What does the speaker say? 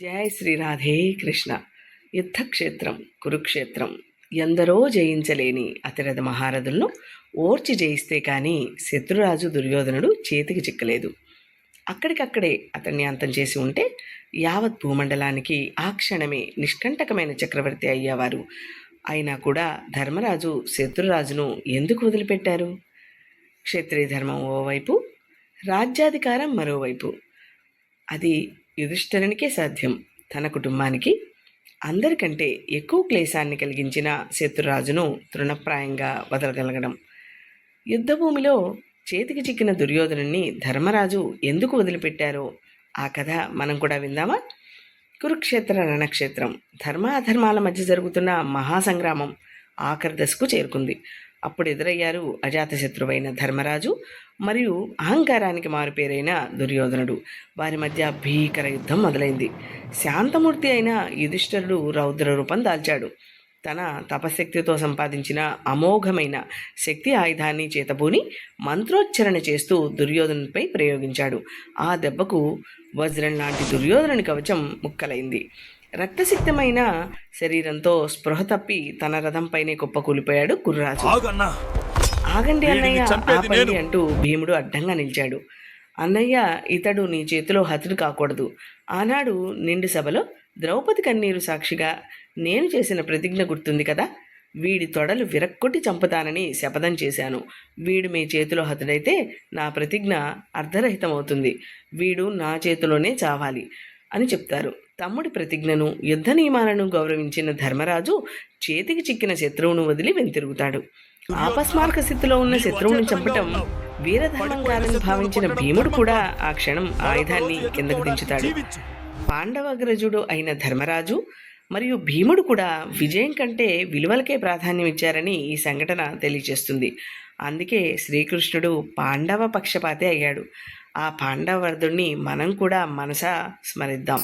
జయ శ్రీ రాధే కృష్ణ. యుద్ధక్షేత్రం కురుక్షేత్రం ఎందరో జయించలేని అతిరథ మహారథులను ఓర్చి జయిస్తే కానీ శత్రురాజు దుర్యోధనుడు చేతికి చిక్కలేదు. అక్కడికక్కడే అతన్ని అంతం చేసి ఉంటే యావత్ భూమండలానికి ఆ క్షణమే నిష్కంటకమైన చక్రవర్తి అయ్యేవారు. అయినా కూడా ధర్మరాజు శత్రురాజును ఎందుకు వదిలిపెట్టారు? క్షత్రియ ధర్మం ఓవైపు రాజ్యాధికారం మరోవైపు. అది యుధిష్ఠరునికే సాధ్యం. తన కుటుంబానికి అందరికంటే ఎక్కువ క్లేశాన్ని కలిగించిన శత్రురాజును తృణప్రాయంగా వదలగలగడం. యుద్ధభూమిలో చేతికి చిక్కిన దుర్యోధనుని ధర్మరాజు ఎందుకు వదిలిపెట్టారో ఆ కథ మనం కూడా విందామా? కురుక్షేత్ర రణక్షేత్రం. ధర్మ అధర్మాల మధ్య జరుగుతున్న మహాసంగ్రామం ఆఖరి దశకు చేరుకుంది. అప్పుడు ఎదురయ్యారు అజాతశత్రువైన ధర్మరాజు మరియు అహంకారానికి మారుపేరైన దుర్యోధనుడు. వారి మధ్య భీకర యుద్ధం మొదలైంది. శాంతమూర్తి అయిన యుధిష్ఠరుడు రౌద్ర రూపం దాల్చాడు. తన తపశక్తితో సంపాదించిన అమోఘమైన శక్తి ఆయుధాన్ని చేతబూని మంత్రోచ్చరణ చేస్తూ దుర్యోధనుపై ప్రయోగించాడు. ఆ దెబ్బకు వజ్రం లాంటి దుర్యోధనుని కవచం ముక్కలైంది. రక్తసిక్తమైన శరీరంతో స్పృహ తప్పి తన రథంపైనే కుప్పకూలిపోయాడు కుర్రాజు. ఆగండి అన్నయ్య ఆపండి. అంటూ భీముడు అడ్డంగా నిలిచాడు. అన్నయ్య ఇతడు నీ చేతిలో హతుడు కాకూడదు. ఆనాడు నిండు సభలో ద్రౌపది కన్నీరు సాక్షిగా నేను చేసిన ప్రతిజ్ఞ గుర్తుంది కదా? వీడి తొడలు విరక్కొట్టి చంపుతానని శపథం చేశాను. వీడు మీ చేతిలో హతుడైతే నా ప్రతిజ్ఞ అర్ధరహితమవుతుంది వీడు నా చేతిలోనే చావాలి అని చెప్తారు. తమ్ముడి ప్రతిజ్ఞను యుద్ధ నియమాలను గౌరవించిన ధర్మరాజు చేతికి చిక్కిన శత్రువును వదిలి వెంతిరుగుతాడు ఆపస్మారక స్థితిలో ఉన్న శత్రువును చంపటం వీరధర్మం కాదని భావించిన భీముడు కూడా ఆ క్షణం ఆయుధాన్ని కిందకు దించుతాడు. పాండవగ్రజుడు అయిన ధర్మరాజు మరియు భీముడు కూడా విజయం కంటే విలువలకే ప్రాధాన్యం ఇచ్చారని ఈ సంఘటన తెలియజేస్తుంది. అందుకే శ్రీకృష్ణుడు పాండవ పక్షపాతే అయ్యాడు. ఆ పాండవర్ధుణ్ణి మనం కూడా మనసా స్మరిద్దాం.